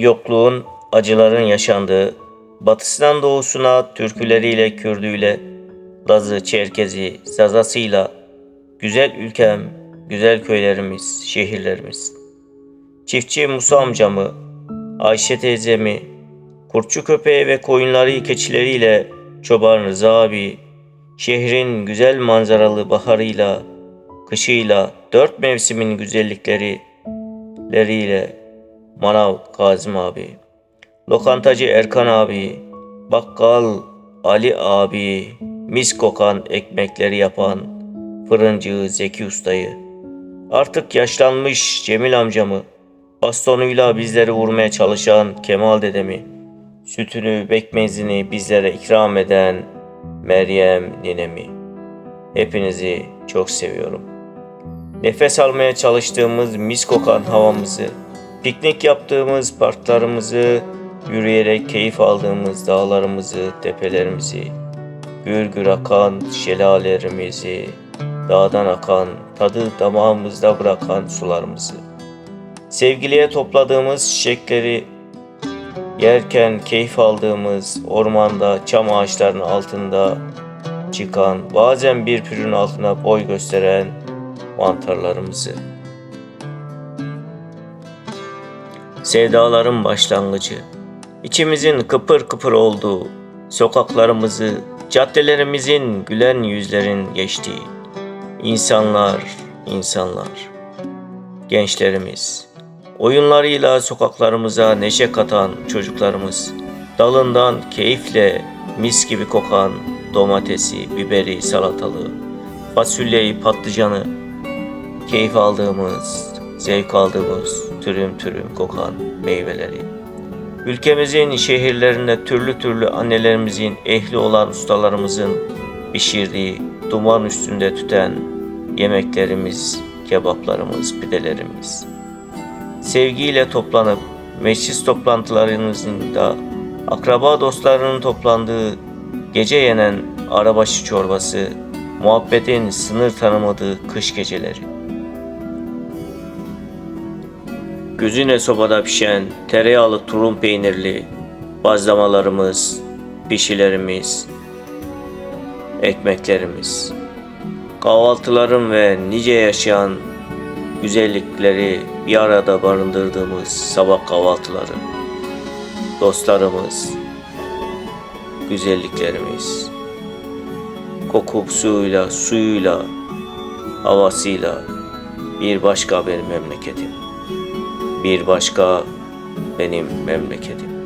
yokluğun, acıların yaşandığı, batısından doğusuna türküleriyle, kürdüyle, Lazı, Çerkezi, Zazasıyla, güzel ülkem, güzel köylerimiz, şehirlerimiz. Çiftçi Musa amcamı, Ayşe teyzemi, kurtçu köpeği ve koyunları keçileriyle çoban Rıza abi, şehrin güzel manzaralı baharıyla, kışıyla, dört mevsimin güzellikleriyle Manav Kazım abi, lokantacı Erkan abi, bakkal Ali abi, mis kokan ekmekleri yapan fırıncı Zeki ustayı, artık yaşlanmış Cemil amcamı, bastonuyla bizleri vurmaya çalışan Kemal dedemi, sütünü, bekmezini bizlere ikram eden Meryem ninemi. Hepinizi çok seviyorum. Nefes almaya çalıştığımız mis kokan havamızı, piknik yaptığımız parklarımızı, yürüyerek keyif aldığımız dağlarımızı, tepelerimizi, gür gür akan şelalelerimizi, dağdan akan, tadı damağımızda bırakan sularımızı, sevgiliye topladığımız çiçekleri, yerken keyif aldığımız ormanda, çam ağaçlarının altında çıkan, bazen bir pürün altına boy gösteren mantarlarımızı. Sevdaların başlangıcı, içimizin kıpır kıpır olduğu, sokaklarımızı, caddelerimizin gülen yüzlerin geçtiği, insanlar, insanlar, gençlerimiz, oyunlarıyla sokaklarımıza neşe katan çocuklarımız, dalından keyifle mis gibi kokan domatesi, biberi, salatalığı, fasulyeyi, patlıcanı, keyif aldığımız, zevk aldığımız türüm türüm kokan meyveleri. Ülkemizin şehirlerinde türlü türlü annelerimizin ehli olan ustalarımızın pişirdiği duman üstünde tüten yemeklerimiz, kebaplarımız, pidelerimiz. Sevgiyle toplanıp meclis toplantılarımızın da akraba dostlarının toplandığı gece yenen arabaşı çorbası, muhabbetin sınır tanımadığı kış geceleri. Gözüne sobada pişen tereyağlı tulum peynirli bazlamalarımız, pişilerimiz, ekmeklerimiz. Kahvaltıların ve nice yaşayan güzellikleri bir arada barındırdığımız sabah kahvaltıları. Dostlarımız, güzelliklerimiz. Kokusuyla, suyuyla, havasıyla bir başka benim memleketim. Bir başka benim memleketim.